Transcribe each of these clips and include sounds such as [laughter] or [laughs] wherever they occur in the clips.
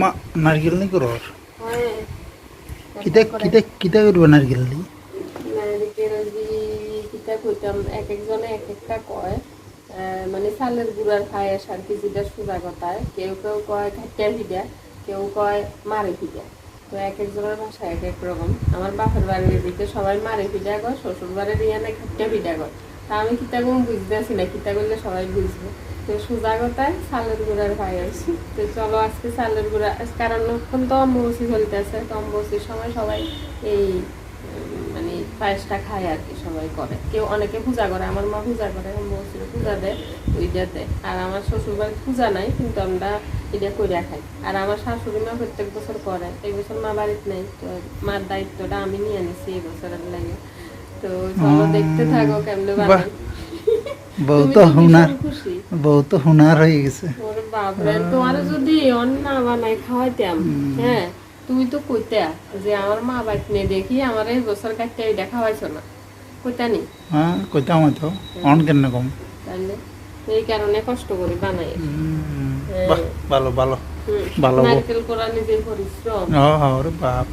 মা নারকেল নি করো কিতা কিতা কিতা করব নারকেল দি? কিতা কইতাম এক একজনে এক একটা কয়। মানে চালের গুড়ার পায়েস আর কি যেটা সোজা কথায়। কেউ কেউ কয় ঘাটিয়া ভিডা কেউ কয় মারে ভিডা তো এক একজনের ভাষা এক এক রকম। আমার বাপের বাড়ির দিকে সবাই মারে ভিডা কয় শ্বশুর বাড়ির ইয়ানে ঘাটিয়া ভিডা কয়। তা আমি কিতা কম বুঝতে আছি না কিতা করলে সবাই বুঝবে। তো সোজা কথায় চালের গুড়ার পায়েস তো চলো আজকে চালের গুঁড়া, কারণ এখন তো অম্বুবাসী চলতেছে, তো অম্বুবাসীর সময় সবাই এই মানে পায়েসটা খায় আর কি, সবাই করে। কেউ অনেকে পূজা করে, আমার মা পূজা করে অম্বুবাসীর পূজা দেয়, ওইটা দেয়। আর আমার শ্বশুর বাড়ির পূজা নাই, কিন্তু আমরা এটা করে খাই। আর আমার শাশুড়ি মা প্রত্যেক বছর করে, এই বছর মা বাড়িতে নেই, তো মার দায়িত্বটা আমি নিয়ে নিছি এই বছরের লাগে। তো চলো দেখতে থাকো কেমনে বানাই। বউ তুমি তো তো হুনার। বউ তো হুনার হয়ে গেছে। ওরে বাপরে তোমার যদি অন্য বানাই খাওয়াইতাম হ্যাঁ তুমি তো কইতা যে আমার মা বাইক নিয়ে দেখি আমার এই বছর কাটতে এটা খাওয়াইছো না। কইতা নি? হ্যাঁ কইতাম তো অন কেন কম? তাহলে এই কারণে কষ্ট করে বানাই। বাহ ভালো ভালো। ভালো। নারকেল করা নিজের পরিশ্রম। বাপ।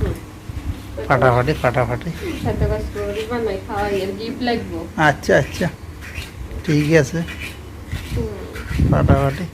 ফাটাফাটি ফাটাফাটি। আচ্ছা আচ্ছা। ঠিক আছে। ফাটাফাটি।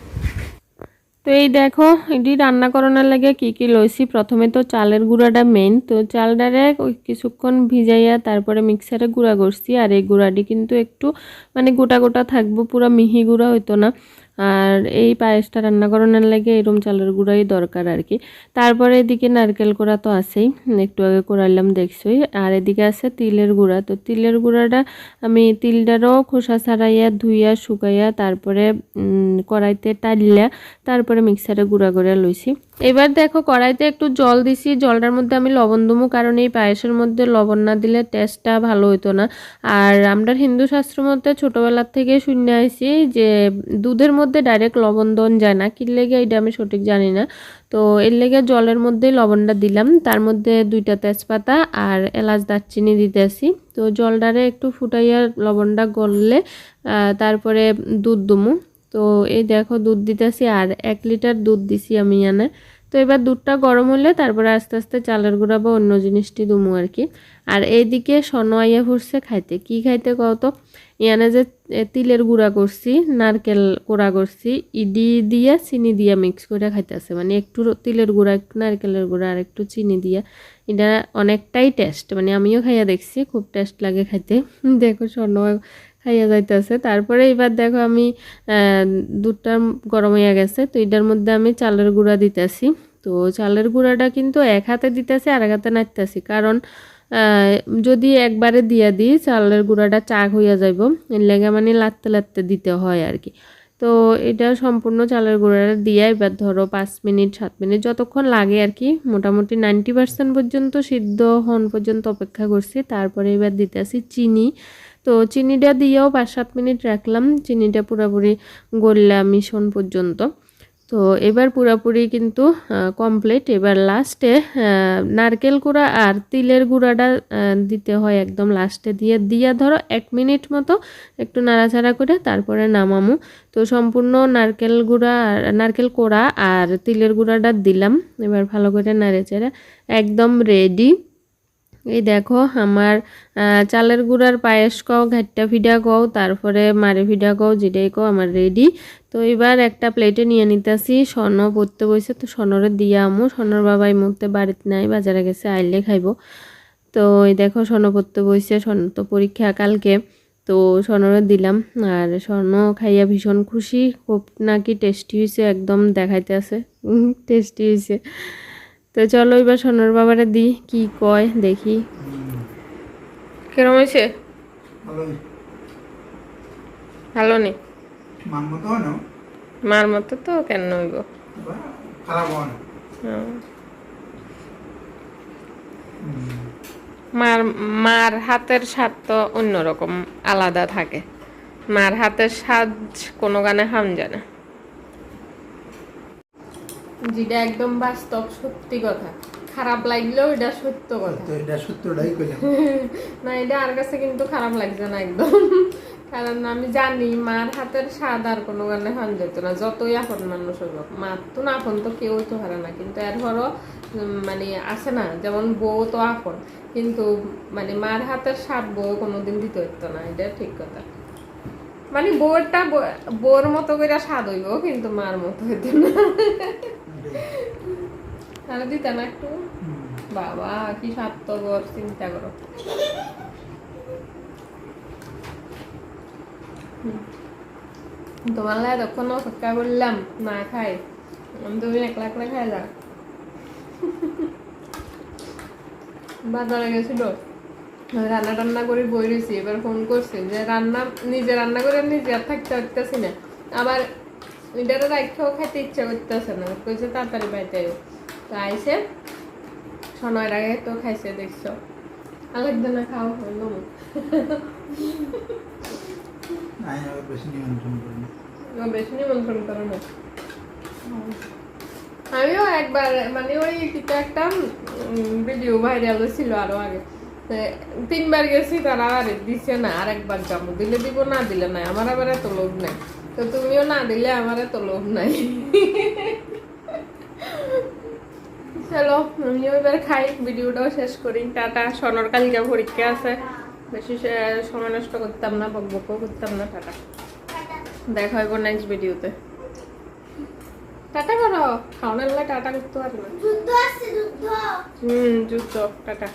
তো এই দেখো এটি রান্না করানোর লাগে কি কি লইছি? প্রথমে তো চালের গুঁড়াটা মেইন তো চালটারে ওই কিছুক্ষণ ভিজাইয়া তারপরে মিক্সারে গুঁড়া করছি। আর এই গুঁড়াটি কিন্তু একটু মানে গোটা গোটা থাকব পুরো মিহি গুঁড়া হইতো না। আর এই পায়েসটা রান্না করানোর লাগে এরম চালের গুঁড়াই দরকার আর কি। তারপরে এদিকে নারকেল কোড়া তো আছেই, একটু আগে করাইলাম দেখছই। আর এদিকে আছে তিলের গুঁড়া, তো তিলের গুঁড়াটা আমি তিলটারও খোসা ছাড়াইয়া ধুইয়া শুকাইয়া তারপরে কড়াইতে টালিয়া তারপরে মিক্সারে গুঁড়া করে লইছি। এবার দেখো কড়াইতে একটু জল দিছি। জলটার মধ্যে আমি লবণ দমু কারণ এই পায়েসের মধ্যে লবণ না দিলে টেস্টটা ভালো হইতো না। আর আমরা হিন্দু শাস্ত্র মধ্যে ছোটবেলার থেকে শুনে আইছি যে দুধের মধ্যে ডাইরেক্ট লবণ দন যায় না। কি লেগে এটা আমি সঠিক জানি না। তো এর লেগে জলের মধ্যেই লবণটা দিলাম। তার মধ্যে দুইটা তেজপাতা আর এলাচ দারচিনি দিতেছি তো জলটারে একটু ফুটাইয়া লবণটা গললে তারপরে দুধ দুমু তো এই দেখো দুধ দিতেছি আর এক লিটার দুধ দিছি আমি এনে। তো এবার দুধটা গরম হলে তারপরে আস্তে আস্তে চালের গুঁড়া বা অন্য জিনিসটি দুমু আর কি। আর এইদিকে সনো আইয়া ফুরছে খাইতে। কি খাইতে কত ইয়ানে যে তিলের গুঁড়া করছি, নারকেল কোড়া করছি, ইডি দিয়া চিনি দিয়া মিক্স করে খাইতেছে। মানে একটু তিলের গুঁড়া, একটু নারকেলের গুঁড়া আর একটু চিনি দিয়া। এটা অনেকটাই টেস্ট। মানে আমিও খাইয়া দেখছি, খুব টেস্ট লাগে খাইতে। [laughs] দেখো স্বর্ণ খাইয়া যাইতেছে। তারপরে এবার দেখো আমি দুধটা গরম হইয়া গেছে, তো এটার মধ্যে আমি চালের গুঁড়া দিতেছি। তো চালের গুঁড়াটা কিন্তু এক হাতে দিতেছি আর এক হাতে নাচতেছি কারণ যদি একবারে দিয়া দিই, চালের গুঁড়াটা চাক হইয়া যাইব। এর লেগে মানে লাত্তে লাত্তে দিতে হয় আর কি তো এটা সম্পূর্ণ চালের গুঁড়াটা দিয়ে এবার ধরো পাঁচ মিনিট, সাত মিনিট যতক্ষণ লাগে আর কি মোটামুটি নাইনটি পার্সেন্ট পর্যন্ত সিদ্ধ হন পর্যন্ত অপেক্ষা করছি। তারপরে এবার দিতেছি চিনি। তো চিনিটা দিয়েও পাঁচ সাত মিনিট রাখলাম। চিনিটা পুরোপুরি গড়লাম মিশন পর্যন্ত। তো এবার পুরোপুরি কিন্তু কমপ্লিট এবার লাস্টে নারকেল গুঁড়া আর তিলের গুঁড়াটা দিতে হয় একদম লাস্টে দিয়ে, দিয়া ধরো এক মিনিট মতো একটু নাড়াচাড়া করে তারপরে নামামু। তো সম্পূর্ণ নারকেল গুঁড়া আর, নারকেল কোড়া আর তিলের গুঁড়াটা দিলাম। এবার ভালো করে নাড়ে একদম রেডি এই দেখো, আমার চালের গুঁড়ার পায়েস কও ঘাট্টা ফিডা কও তারপরে মারে ফিডা কও যেটাই কও আমার রেডি তো এবার একটা প্লেটে নিয়ে নিতেছি, স্বর্ণ পড়তে বসে, তো স্বর্ণরে দিয়ে আমু, স্বর্ণর বাবা এই মুহূর্তে বাড়িতে নাই, বাজারে গেছে, আইলে খাইবো। তো এই দেখো, স্বর্ণ পড়তে বসে, স্বর্ণ তো পরীক্ষা কালকে, তো স্বর্ণরে দিলাম, আর স্বর্ণ খাইয়া ভীষণ খুশি, খুব নাকি টেস্টি হয়েছে একদম দেখাইতে আছে [laughs] টেস্টি হয়েছে তো চলো এবার সোনার বাবারে দি কি কয় দেখি। কেরম হয়েছে? ভালো নেই মতো মার মতো তো কেন হইব? হয় না। মার মার হাতের স্বাদ তো অন্যরকম আলাদা থাকে। মার হাতের স্বাদ কোনো গানে হাম জানে যেটা একদম বাস্তব সত্যি কথা। খারাপ লাগলেও এটা সত্য কথা। এটা সত্যটাই কইলাম। [laughs] না এটা আর কাছে কিন্তু খারাপ লাগছে না একদম। [laughs] কারণ আমি জানি মার হাতের স্বাদ আর কোনো গানে খান যেত না। যতই আপন মানুষ হইব মার তো না আপন তো কেউই তো হারে না। কিন্তু এরপরও ধরো মানে আছে না যেমন বউ তো আপন। কিন্তু মানে মার হাতের স্বাদ বউ কোনোদিন দিতে হইতো না এটা ঠিক কথা। মানে বউরটা বউর মতো করে স্বাদ হইব কিন্তু মার মতো হইতো না। [laughs] একটু। বাবা, কি চিন্তা করো। তোমার তখন না খাই। আমি তুমি একলা একলা খাই যা। বাজারে গেছিল রান্না টান্না করে বই রয়েছি, এবার ফোন করছে যে রান্না, নিজে রান্না করে নিজে আর থাকতে পারতেছি না। আবার এটারও রাখাও খাইতে ইচ্ছা করতেছে না। কইছে তাড়াতাড়ি বাড়িতে। তো আইসে সময়ের আগে তো খাইছে দেখছ। আলাদা না। খাওয়া হলো বেশি নিমন্ত্রণ করে না। আমিও একবার মানে ওই কিছু একটা ভিডিও ভাইরাল ছিল আরও আগে। তিনবার গেছি তারা আর দিছে না আর একবার যাব। দিলে দিব না দিলে নাই। আমার আবার এত লোভ নাই। তো তুমিও না দিলে আমার এত লোভ নাই। চলো আমিও এবার খাই ভিডিওটাও শেষ করি। টাটা সোনার কালিকা পরীক্ষা আছে। বেশি সময় নষ্ট করতাম না বক বকও করতাম না টাটা। দেখা হইব নেক্সট ভিডিওতে। টাটা করো। খাওয়ানোর বেলা টাটা করতে পারবে। যুদ্ধ। হুম যুদ্ধ টাটা।